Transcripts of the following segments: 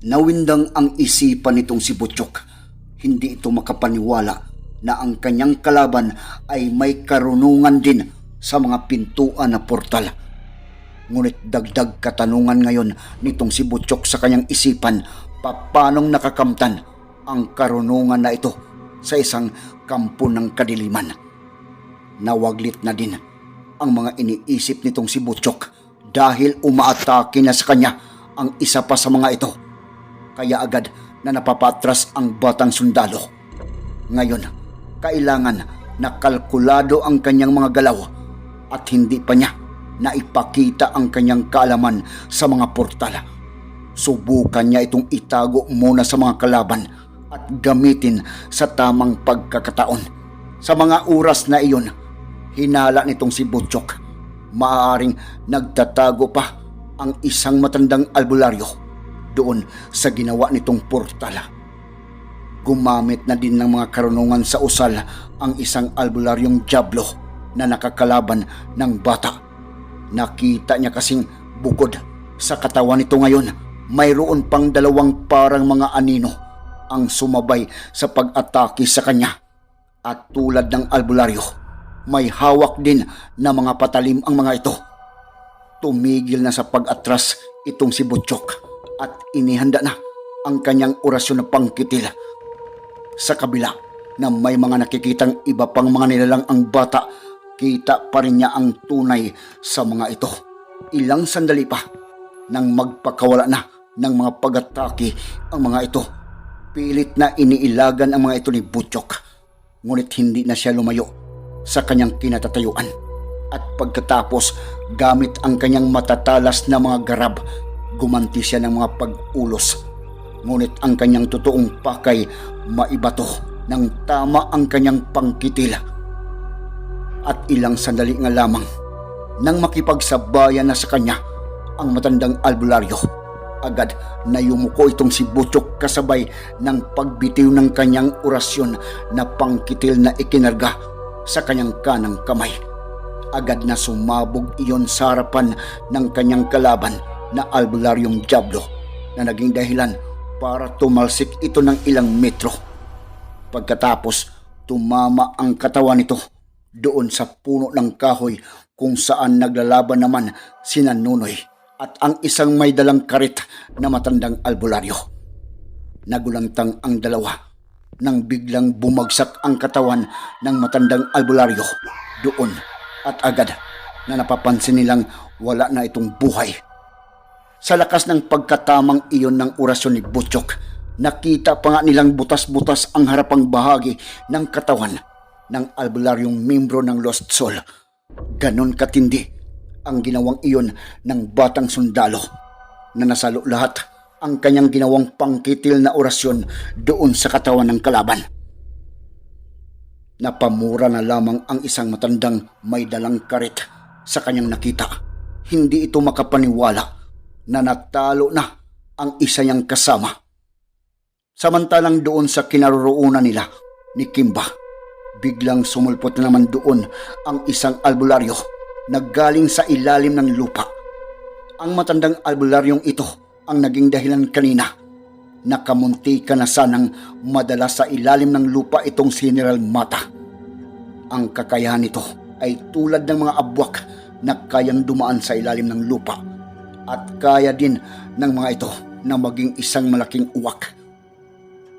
Nawindang ang isipan nitong si Butchok. Hindi ito makapaniwala na ang kanyang kalaban ay may karunungan din sa mga pintuan na portal. Ngunit dagdag katanungan ngayon nitong si Butchok sa kanyang isipan papanong nakakamtan ang karunungan na ito sa isang kampo ng kadiliman. Nawaglit na din ang mga iniisip nitong si Butchok dahil umaatake na sa kanya ang isa pa sa mga ito. Kaya agad na napapatras ang batang sundalo. Ngayon, kailangan na kalkulado ang kanyang mga galaw at hindi pa niya na ipakita ang kanyang kaalaman sa mga portal. Subukan niya itong itago muna sa mga kalaban at gamitin sa tamang pagkakataon. Sa mga oras na iyon, hinala nitong si Butchok. Maaaring nagtatago pa ang isang matandang albularyo doon sa ginawa nitong portal. Gumamit na din ng mga karunungan sa usal ang isang albularyong Diablo na nakakalaban ng bata. Nakita niya kasing bukod sa katawan nito ngayon, mayroon pang dalawang parang mga anino ang sumabay sa pag-atake sa kanya. At tulad ng albularyo, may hawak din na mga patalim ang mga ito. Tumigil na sa pag-atras itong si Butchok at inihanda na ang kanyang orasyon na pangkitil. Sa kabila na may mga nakikitang iba pang mga nilalang ang bata, kita pa rin niya ang tunay sa mga ito. Ilang sandali pa nang magpakawala na ng mga pag-atake ang mga ito. Pilit na iniilagan ang mga ito ni Butchok. Ngunit hindi na siya lumayo sa kanyang kinatatayuan. At pagkatapos, gamit ang kanyang matatalas na mga garab, gumanti siya ng mga pag-ulos. Ngunit ang kanyang totoong pakay, maibato ng tama ang kanyang pangkitil. At ilang sandali nga lamang, nang makipagsabayan na sa kanya ang matandang albularyo, agad na yumuko itong si Butchok kasabay ng pagbitiw ng kanyang orasyon na pangkitil na ikinarga sa kanyang kanang kamay. Agad na sumabog iyon sa harapan ng kanyang kalaban na albularyong Diablo na naging dahilan para tumalsik ito ng ilang metro. Pagkatapos, tumama ang katawan nito doon sa puno ng kahoy kung saan naglalaban naman si Nunoy at ang isang may dalang karit na matandang albularyo. Nagulantang ang dalawa nang biglang bumagsak ang katawan ng matandang albularyo doon at agad na napapansin nilang wala na itong buhay. Sa lakas ng pagkatamang iyon ng orasyon ni Butchok, nakita pa nga nilang butas-butas ang harapang bahagi ng katawan ng albularyong membro ng Lost Soul. Ganon katindi ang ginawang iyon ng batang sundalo na nasalo lahat ang kanyang ginawang pangkitil na orasyon doon sa katawan ng kalaban. Napamura na lamang ang isang matandang may dalang karit sa kanyang nakita. Hindi ito makapaniwala na natalo na ang isa niyang kasama. Samantalang doon sa kinaroroonan nila ni Kimba, biglang sumulpot na naman doon ang isang albularyo na galing sa ilalim ng lupa. Ang matandang albularyong ito ang naging dahilan kanina. Nakamunti ka na sanang madala sa ilalim ng lupa itong General Mata. Ang kakayahan nito ay tulad ng mga abwak na kayang dumaan sa ilalim ng lupa at kaya din ng mga ito na maging isang malaking uwak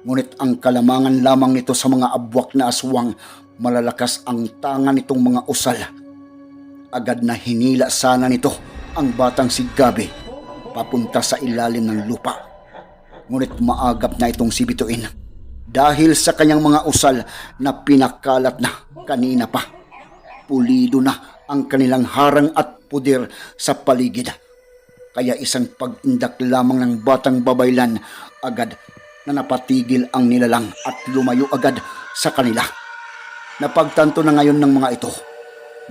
Ngunit ang kalamangan lamang nito sa mga abwak na aswang, malalakas ang tangan nitong mga usal. Agad na hinila sana nito ang batang si Gabi papunta sa ilalim ng lupa. Ngunit maagap na itong si Bituin dahil sa kanyang mga usal na pinakalat na kanina pa. Pulido na ang kanilang harang at puder sa paligid. Kaya isang pag-indak lamang ng batang babaylan agad na napatigil ang nilalang at lumayo agad sa kanila. Napagtanto na ngayon ng mga ito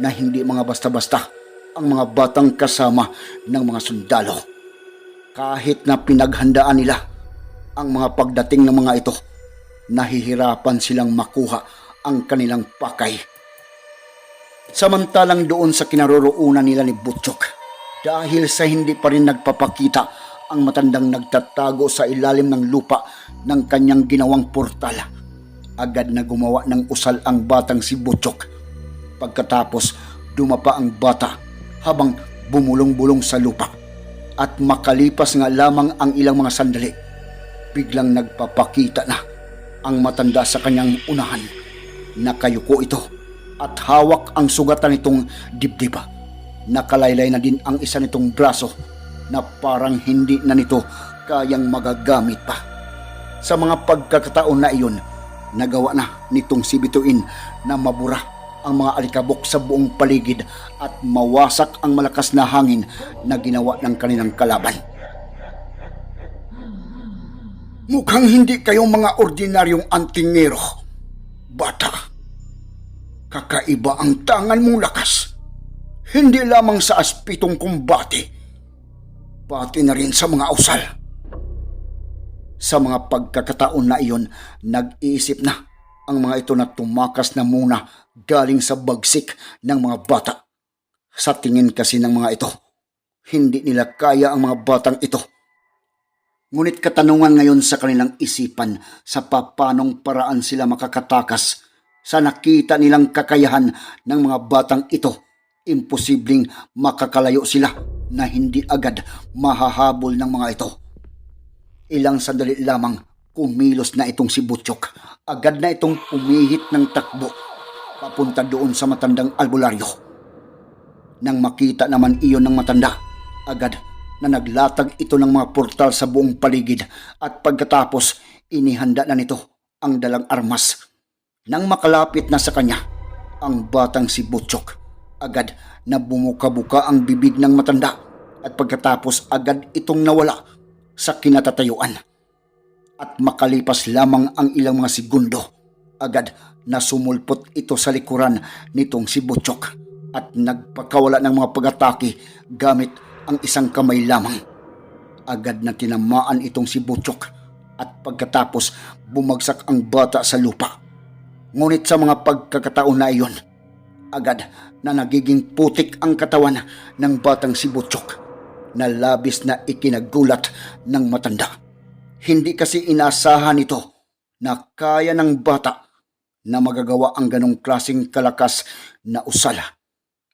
na hindi mga basta-basta ang mga batang kasama ng mga sundalo. Kahit na pinaghandaan nila ang mga pagdating ng mga ito, nahihirapan silang makuha ang kanilang pakay. Samantalang doon sa kinaroroonan nila ni Butchok, dahil sa hindi pa rin nagpapakita ang matandang nagtatago sa ilalim ng lupa ng kanyang ginawang portal. Agad na gumawa ng usal ang batang si Butchok. Pagkatapos, dumapa ang bata habang bumulong-bulong sa lupa. At makalipas nga lamang ang ilang mga sandali, biglang nagpapakita na ang matanda sa kanyang unahan. Nakayuko ito at hawak ang sugatan nitong dibdiba. Nakalaylay na din ang isa nitong braso na parang hindi na nito kayang magagamit pa. Sa mga pagkakataon na iyon, nagawa na nitong si Bituin na mabura ang mga alikabok sa buong paligid at mawasak ang malakas na hangin na ginawa ng kanilang kalaban. Mukhang hindi kayo mga ordinaryong antingero. Bata, kakaiba ang tangan mong lakas. Hindi lamang sa aspitong kumbate, pati na rin sa mga usal. Sa mga pagkakataon na iyon, nag-iisip na ang mga ito na tumakas na muna galing sa bagsik ng mga bata. Sa tingin kasi ng mga ito, hindi nila kaya ang mga batang ito. Ngunit katanungan ngayon sa kanilang isipan sa papanong paraan sila makakatakas sa nakita nilang kakayahan ng mga batang ito. Imposibleng makakalayo sila na hindi agad mahahabol ng mga ito. Ilang sandali lamang kumilos na itong si Butchok. Agad na itong pumihit ng takbo papunta doon sa matandang albularyo. Nang makita naman iyon ng matanda, agad na naglatag ito ng mga portal sa buong paligid at pagkatapos inihanda na nito ang dalang armas. Nang makalapit na sa kanya, ang batang si Butchok, agad na bumuka-buka ang bibig ng matanda at pagkatapos agad itong nawala sa kinatatayuan. At makalipas lamang ang ilang mga segundo, agad na sumulpot ito sa likuran nitong si Butchok at nagpakawala ng mga pag-atake gamit ang isang kamay lamang. Agad na tinamaan itong si Butchok at pagkatapos bumagsak ang bata sa lupa. Ngunit sa mga pagkakataon na iyon, agad na nagiging putik ang katawan ng batang si Butchok na labis na ikinagulat ng matanda. Hindi kasi inasahan nito na kaya ng bata na magagawa ang ganong klasing kalakas na usala.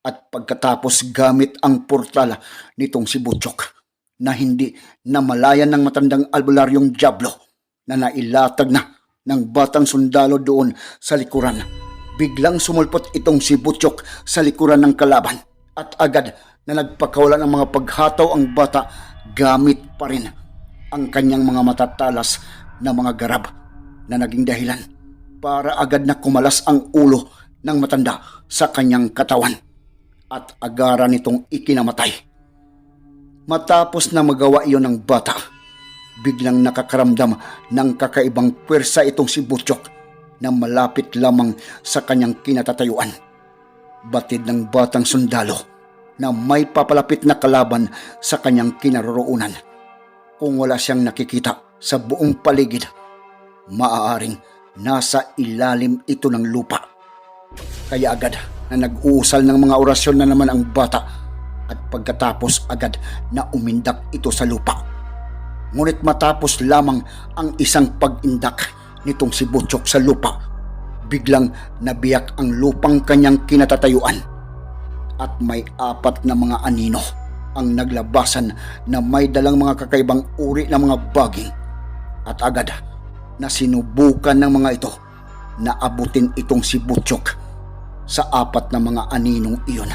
At pagkatapos gamit ang portal nitong si Butchok na hindi namalayan ng matandang albularyong Diablo na nailatag na ng batang sundalo doon sa likuran. Biglang sumulpot itong si Butchok sa likuran ng kalaban at agad na nagpakawala ng mga paghataw ang bata gamit pa rin ang kanyang mga matatalas na mga garab na naging dahilan para agad na kumalas ang ulo ng matanda sa kanyang katawan at agaran nitong ikinamatay. Matapos na magawa iyon ng bata, biglang nakakaramdam ng kakaibang pwersa itong si Butchok na malapit lamang sa kanyang kinatatayuan. Batid ng batang sundalo na may papalapit na kalaban sa kanyang kinaroroonan. Kung wala siyang nakikita sa buong paligid, maaaring nasa ilalim ito ng lupa. Kaya agad na nag-uusal ng mga orasyon na naman ang bata at pagkatapos agad na umindak ito sa lupa. Ngunit matapos lamang ang isang pag-indak nitong si Butchok sa lupa, biglang nabiyak ang lupang kanyang kinatatayuan at may apat na mga anino ang naglabasan na may dalang mga kakaibang uri ng mga baging at agad na sinubukan ng mga ito na abutin itong si Butchok sa apat na mga aninong iyon.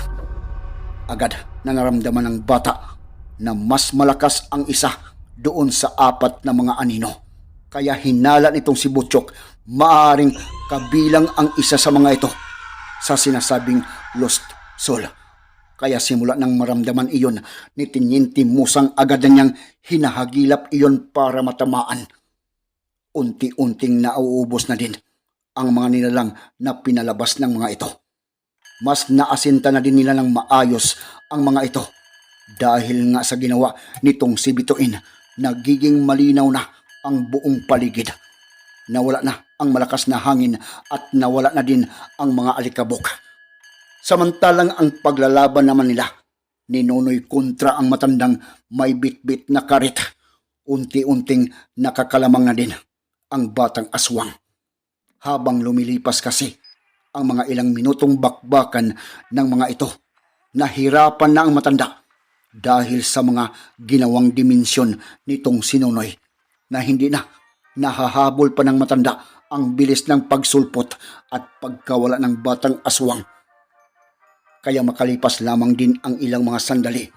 Agad na naramdaman ng bata na mas malakas ang isa doon sa apat na mga anino. Kaya hinala nitong si Butchok maaring kabilang ang isa sa mga ito sa sinasabing lost soul. Kaya simula nang maramdaman iyon ni Tinyente Musang agad na niyang hinahagilap iyon para matamaan. Unti-unting nauubos na din ang mga nilalang na pinalabas ng mga ito. Mas naasinta na din nila ng maayos ang mga ito dahil nga sa ginawa nitong si Bituin nagiging malinaw na ang buong paligid. Nawala na ang malakas na hangin at nawala na din ang mga alikabok. Samantalang ang paglalaban naman nila ni Nonoy kontra ang matandang may bitbit na karit. Unti-unting nakakalamang na din ang batang aswang. Habang lumilipas kasi ang mga ilang minutong bakbakan ng mga ito, nahirapan na ang matanda dahil sa mga ginawang dimensyon nitong sinunoy na hindi na nahahabol pa ng matanda ang bilis ng pagsulpot at pagkawala ng batang aswang kaya makalipas lamang din ang ilang mga sandali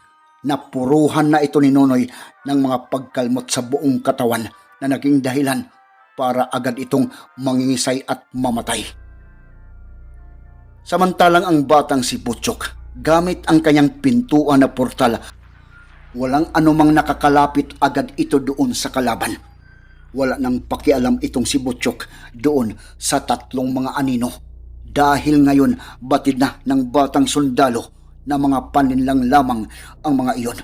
na puruhan na ito ni Nonoy ng mga pagkalmot sa buong katawan na naging dahilan para agad itong mangingisay at mamatay. Samantalang ang batang si Butchok, gamit ang kanyang pintuan na portal, walang anumang nakakalapit agad ito doon sa kalaban. Wala nang pakialam itong si Butchok doon sa tatlong mga anino dahil ngayon batid na ng batang sundalo na mga paninlang lamang ang mga iyon.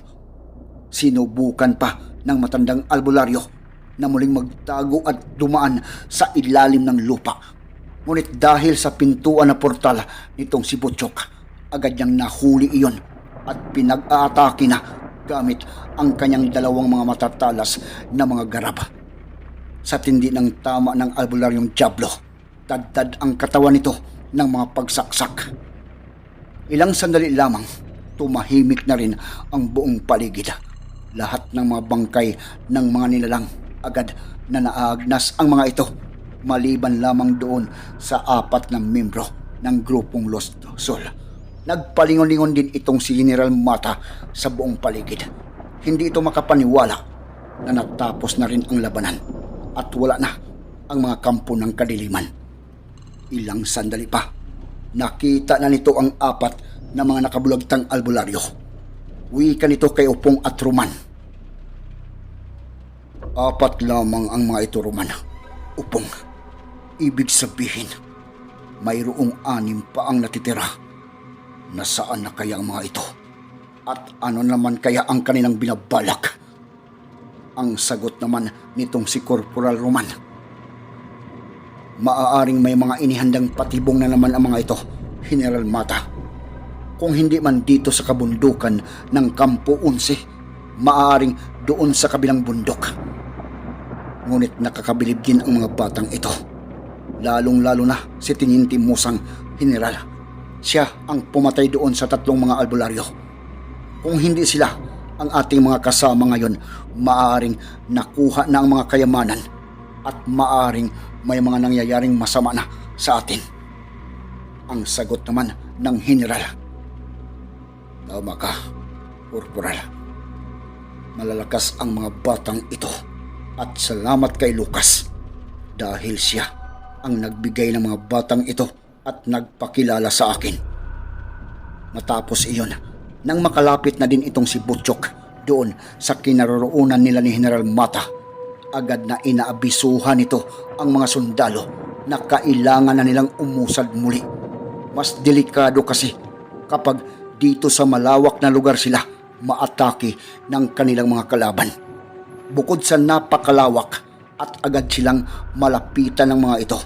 Sinubukan pa ng matandang albularyo na muling magtago at dumaan sa ilalim ng lupa. Ngunit dahil sa pintuan na portal nitong si Butchok, agad niyang nahuli iyon at pinag-aatake na gamit ang kanyang dalawang mga matatalas na mga garab. Sa tindi ng tama ng albularyong Diablo, tadtad ang katawan nito ng mga pagsaksak. Ilang sandali lamang, tumahimik na rin ang buong paligid. Lahat ng mga bangkay ng mga nilalang agad na naagnas ang mga ito maliban lamang doon sa apat na membro ng grupong Lost Soul. Nagpalingon-lingon din itong si General Mata sa buong paligid. Hindi ito makapaniwala na natapos na rin ang labanan at wala na ang mga kampo ng kadiliman. Ilang sandali pa, nakita na nito ang apat na mga nakabulagtang albularyo. Wika nito kay Upong at Roman. Apat lamang ang mga ito, Roman. Upong, ibig sabihin, mayroong anim pa ang natitira. Nasaan na kaya ang mga ito? At ano naman kaya ang kanilang binabalak? Ang sagot naman nitong si Corporal Roman maaaring may mga inihandang patibong na naman ang mga ito, General Mata. Kung hindi man dito sa kabundukan ng Kampo 11, maaaring doon sa kabilang bundok. Ngunit nakakabilib din ang mga batang ito. Lalong-lalo na si Tiniente Musang General. Siya ang pumatay doon sa tatlong mga albularyo. Kung hindi sila ang ating mga kasama ngayon, maaaring nakuha na ang mga kayamanan at maaring may mga nangyayaring masama na sa atin. Ang sagot naman ng general. Tama ka, Corporal. Malalakas ang mga batang ito at salamat kay Lucas dahil siya ang nagbigay ng mga batang ito at nagpakilala sa akin. Matapos iyon, nang makalapit na din itong si Butchok doon sa kinaroroonan nila ni General Mata, agad na inaabisuhan nito ang mga sundalo na kailangan na nilang umusad muli. Mas delikado kasi kapag dito sa malawak na lugar sila maatake ng kanilang mga kalaban. Bukod sa napakalawak at agad silang malapitan ng mga ito.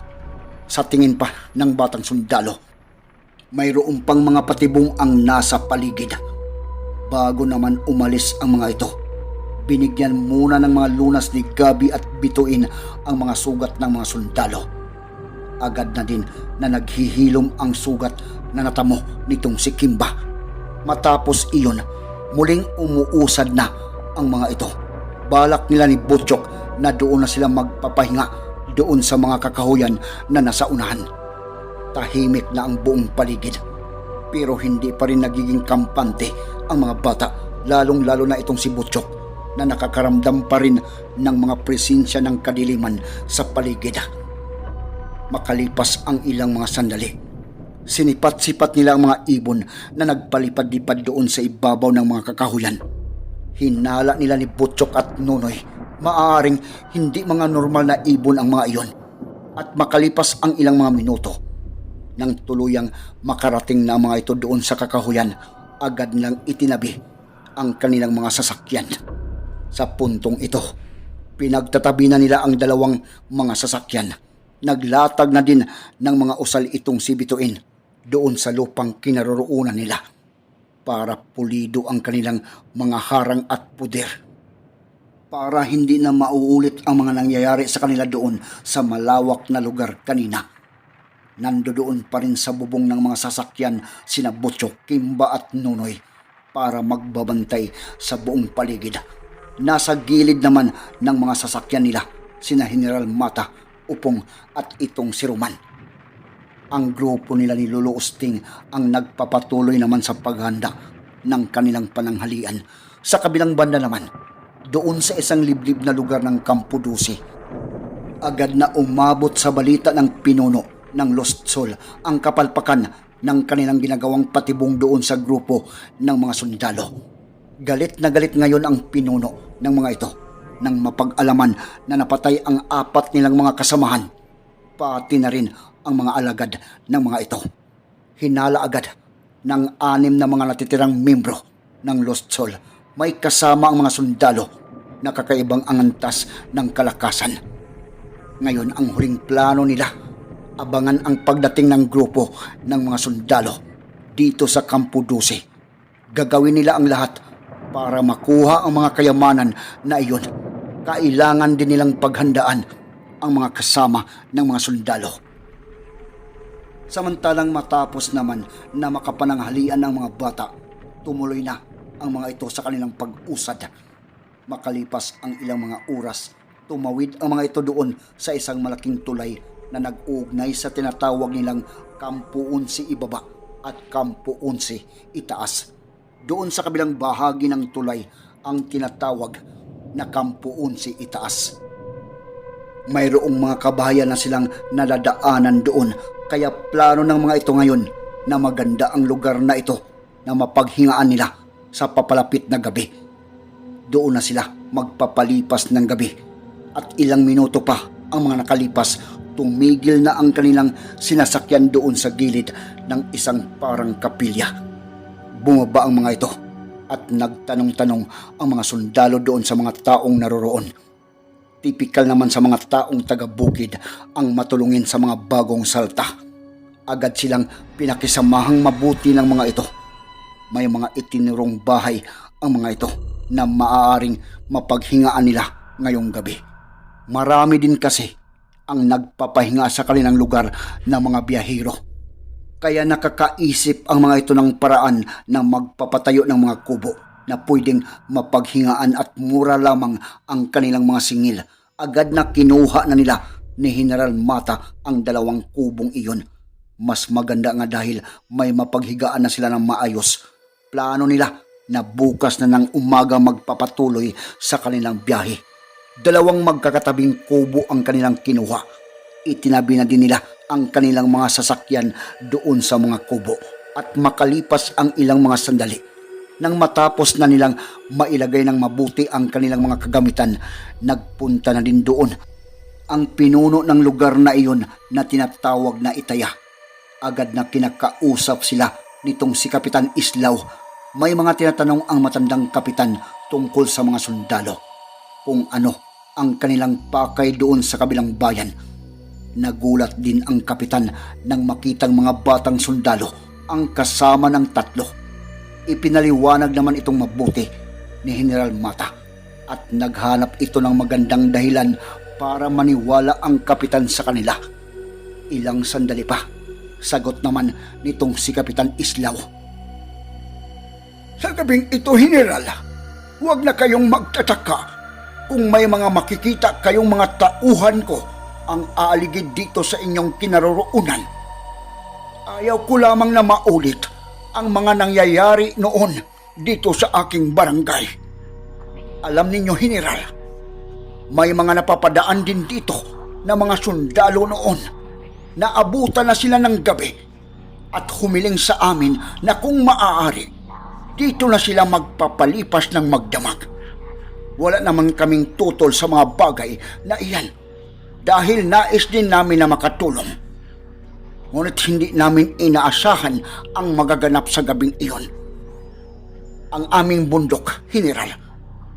Sa tingin pa ng batang sundalo, mayroon pang mga patibong ang nasa paligid. Bago naman umalis ang mga ito, binigyan muna ng mga lunas ni Gabi at bituin ang mga sugat ng mga sundalo. Agad na din na naghihilom ang sugat na natamo nitong si Kimba. Matapos iyon, muling umuusad na ang mga ito. Balak nila ni Butchok na doon na sila magpapahinga doon sa mga kakahuyan na nasa unahan. Tahimik na ang buong paligid. Pero hindi pa rin nagiging kampante ang mga bata, lalong-lalo na itong si Butchok na nakakaramdam pa rin ng mga presensya ng kadiliman sa paligid. Makalipas ang ilang mga sandali, sinipat-sipat nila ang mga ibon na nagpalipad-lipad doon sa ibabaw ng mga kakahuyan. Hinala nila ni Butchok at Nonoy. Maaaring hindi mga normal na ibon ang mga iyon. At makalipas ang ilang mga minuto, nang tuluyang makarating na mga ito doon sa kakahuyan, agad nilang itinabi ang kanilang mga sasakyan. Sa puntong ito, pinagtatabi na nila ang dalawang mga sasakyan. Naglatag na din ng mga usal itong si Bituin doon sa lupang kinaroroonan nila para pulido ang kanilang mga harang at puder. Para hindi na mauulit ang mga nangyayari sa kanila doon sa malawak na lugar kanina. Nandoon pa rin sa bubong ng mga sasakyan sina Butcho, Kimba at Nunoy para magbabantay sa buong paligid. Nasa gilid naman ng mga sasakyan nila sina General Mata, Upong at itong si Roman. Ang grupo nila ni Lolo Usting ang nagpapatuloy naman sa paghanda ng kanilang pananghalian. Sa kabilang banda naman, doon sa isang liblib na lugar ng Campo Dusi, agad na umabot sa balita ng pinuno ng Lost Soul ang kapalpakan ng kanilang ginagawang patibong doon sa grupo ng mga sundalo. Galit na galit ngayon ang pinuno ng mga ito nang mapag-alaman na napatay ang apat nilang mga kasamahan, pati na rin ang mga alagad ng mga ito. Hinala agad ng anim na mga natitirang membro ng Lost Soul. May kasama ang mga sundalo na kakaibang angantas ng kalakasan. Ngayon ang huling plano nila, abangan ang pagdating ng grupo ng mga sundalo dito sa Campo Duce. Gagawin nila ang lahat para makuha ang mga kayamanan na iyon. Kailangan din nilang paghandaan ang mga kasama ng mga sundalo. Samantalang matapos naman na makapananghalian ng mga bata, tumuloy na ang mga ito sa kanilang pag-usad. Makalipas ang ilang mga oras, tumawid ang mga ito doon sa isang malaking tulay na nag-uugnay sa tinatawag nilang Kampo Unsi Ibaba at Kampo Unsi Itaas. Doon sa kabilang bahagi ng tulay ang tinatawag na Kampo Unsi Itaas. Mayroong mga kabahayan na silang nadadaanan doon kaya plano ng mga ito ngayon na maganda ang lugar na ito na mapaghingaan nila sa papalapit na gabi. Doon na sila magpapalipas ng gabi at ilang minuto pa ang mga nakalipas tumigil na ang kanilang sinasakyan doon sa gilid ng isang parang kapilya. Bumaba ang mga ito at nagtanong-tanong ang mga sundalo doon sa mga taong naroroon. Tipikal naman sa mga taong taga-bukid ang matulungin sa mga bagong salta. Agad silang pinakisamahang mabuti ng mga ito. May mga itinurong bahay ang mga ito na maaaring mapaghingaan nila ngayong gabi. Marami din kasi ang nagpapahinga sa kanilang lugar ng mga biyahero. Kaya nakakaisip ang mga ito ng paraan na magpapatayo ng mga kubo na pwedeng mapaghingaan at mura lamang ang kanilang mga singil. Agad na kinuha na nila ni General Mata ang dalawang kubong iyon. Mas maganda nga dahil may mapaghigaan na sila ng maayos. Plano nila na bukas na ng umaga magpapatuloy sa kanilang biyahe. Dalawang magkakatabing kubo ang kanilang kinuha. Itinabi na din nila ang kanilang mga sasakyan doon sa mga kubo at makalipas ang ilang mga sandali. Nang matapos na nilang mailagay ng mabuti ang kanilang mga kagamitan, nagpunta na din doon ang pinuno ng lugar na iyon na tinatawag na Itaya. Agad na kinakausap sila nitong si Kapitan Islaw. May mga tinatanong ang matandang kapitan tungkol sa mga sundalo. Kung ano ang kanilang pakay doon sa kabilang bayan. Nagulat din ang kapitan nang makitang mga batang sundalo ang kasama ng tatlo. Ipinaliwanag naman itong mabuti ni General Mata at naghanap ito ng magandang dahilan para maniwala ang kapitan sa kanila. Ilang sandali pa, sagot naman nitong si Kapitan Islaw. Sa gabing ito, General, huwag na kayong magtataka kung may mga makikita kayong mga tauhan ko ang aaligid dito sa inyong kinaroroonan. Ayaw ko lamang na maulit ang mga nangyayari noon dito sa aking barangay. Alam ninyo, General, may mga napapadaan din dito na mga sundalo noon na abutan na sila ng gabi at humiling sa amin na kung maaari, dito na sila magpapalipas ng magdamag. Wala naman kaming tutol sa mga bagay na iyan dahil nais din namin na makatulong. Ngunit hindi namin inaasahan ang magaganap sa gabing iyon. Ang aming bundok, General,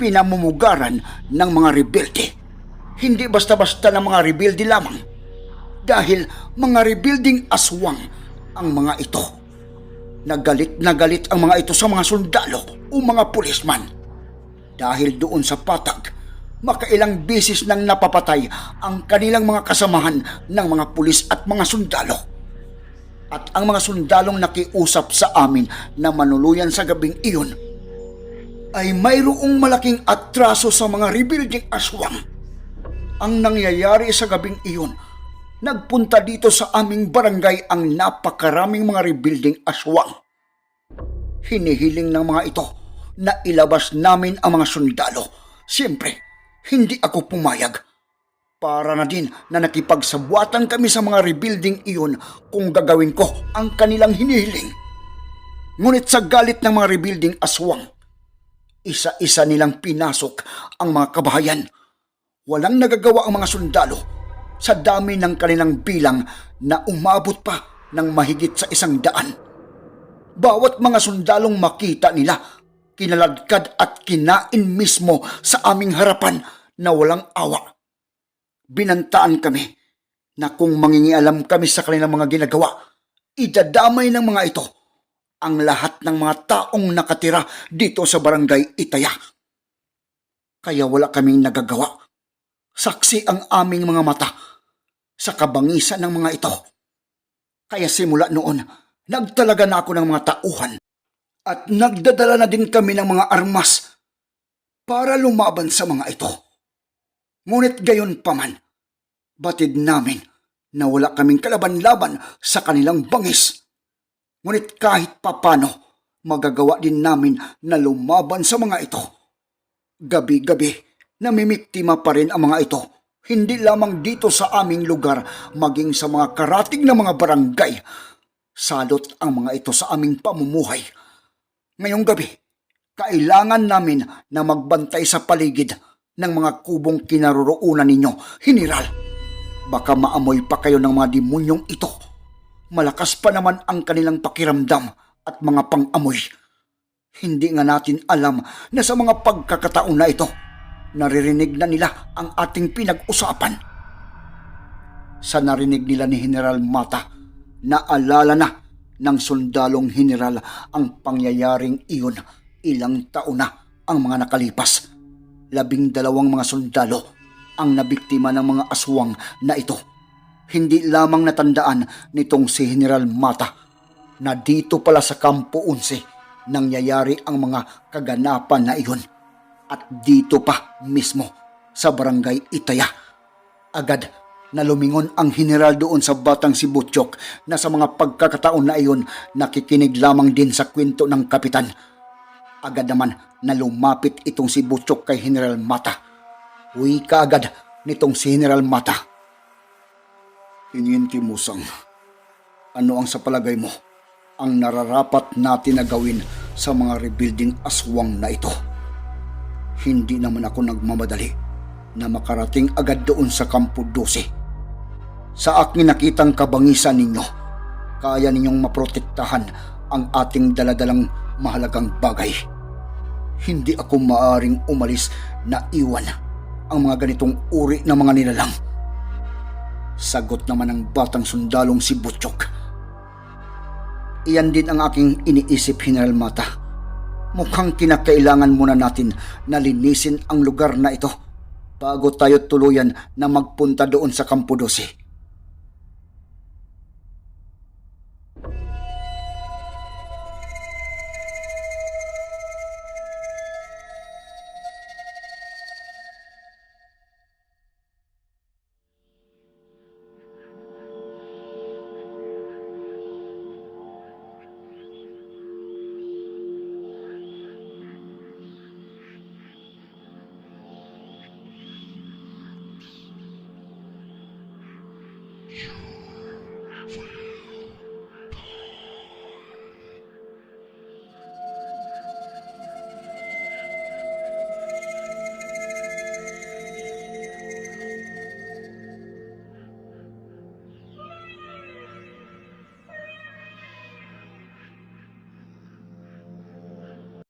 pinamumugaran ng mga rebelde. Hindi basta-basta ng mga rebelde lamang. Dahil mga rebuilding aswang ang mga ito. Nagalit na galit ang mga ito sa mga sundalo o mga pulisman. Dahil doon sa patag, makailang bisis nang napapatay ang kanilang mga kasamahan ng mga pulis at mga sundalo. At ang mga sundalong nakiusap sa amin na manuluyan sa gabing iyon ay mayroong malaking atraso sa mga rebuilding aswang. Ang nangyayari sa gabing iyon, nagpunta dito sa aming barangay ang napakaraming mga rebuilding aswang. Hinihiling ng mga ito na ilabas namin ang mga sundalo. Siyempre, hindi ako pumayag. Para na din na nakipagsabuatan kami sa mga rebuilding iyon kung gagawin ko ang kanilang hinihiling. Ngunit sa galit ng mga rebuilding aswang, isa-isa nilang pinasok ang mga kabahayan. Walang nagagawa ang mga sundalo sa dami ng kanilang bilang na umabot pa ng mahigit sa isang daan. Bawat mga sundalong makita nila, kinaladkad at kinain mismo sa aming harapan na walang awa. Binantaan kami na kung mangingialam kami sa kanilang mga ginagawa, idadamay ng mga ito ang lahat ng mga taong nakatira dito sa barangay Itaya. Kaya wala kaming nagagawa. Saksi ang aming mga mata sa kabangisan ng mga ito. Kaya simula noon, nagtalaga na ako ng mga tauhan at nagdadala na din kami ng mga armas para lumaban sa mga ito. Ngunit gayon pa man, batid namin na wala kaming kalaban-laban sa kanilang bangis. Ngunit kahit papano, magagawa din namin na lumaban sa mga ito. Gabi-gabi, namimiktima pa rin ang mga ito. Hindi lamang dito sa aming lugar, maging sa mga karating na mga barangay. Salot ang mga ito sa aming pamumuhay. Ngayong gabi, kailangan namin na magbantay sa paligid ng mga kubong kinaroroonan ninyo, General. Baka maamoy pa kayo ng mga demonyong ito. Malakas pa naman ang kanilang pakiramdam at mga pang-amoy. Hindi nga natin alam na sa mga pagkakataon na ito, naririnig na nila ang ating pinag-usapan. Sa narinig nila ni General Mata, naalala na ng sundalong general ang pangyayaring iyon ilang taon na ang mga nakalipas. Labing dalawang mga sundalo ang nabiktima ng mga aswang na ito. Hindi lamang natandaan nitong si General Mata na dito pala sa Kampo 11 nangyayari ang mga kaganapan na iyon. At dito pa mismo sa barangay Itaya. Agad na lumingon ang general doon sa batang si Butchok na sa mga pagkakataon na iyon nakikinig lamang din sa kwento ng kapitan. Agad naman na lumapit itong si Butchok kay General Mata. Uwi ka agad nitong si General Mata. Tiniente Musang, ano ang sa palagay mo ang nararapat natin na gawin sa mga rebuilding aswang na ito? Hindi naman ako nagmamadali na makarating agad doon sa Kampo 12. Sa aking nakitang kabangisan ninyo, kaya ninyong maprotektahan ang ating daladalang mahalagang bagay. Hindi ako maaring umalis na iwan ang mga ganitong uri ng mga nilalang. Sagot naman ng batang sundalong si Butchok. Iyan din ang aking iniisip, General Mata. Mukhang kinakailangan muna natin na linisin ang lugar na ito bago tayo tuluyan na magpunta doon sa Kampo 12.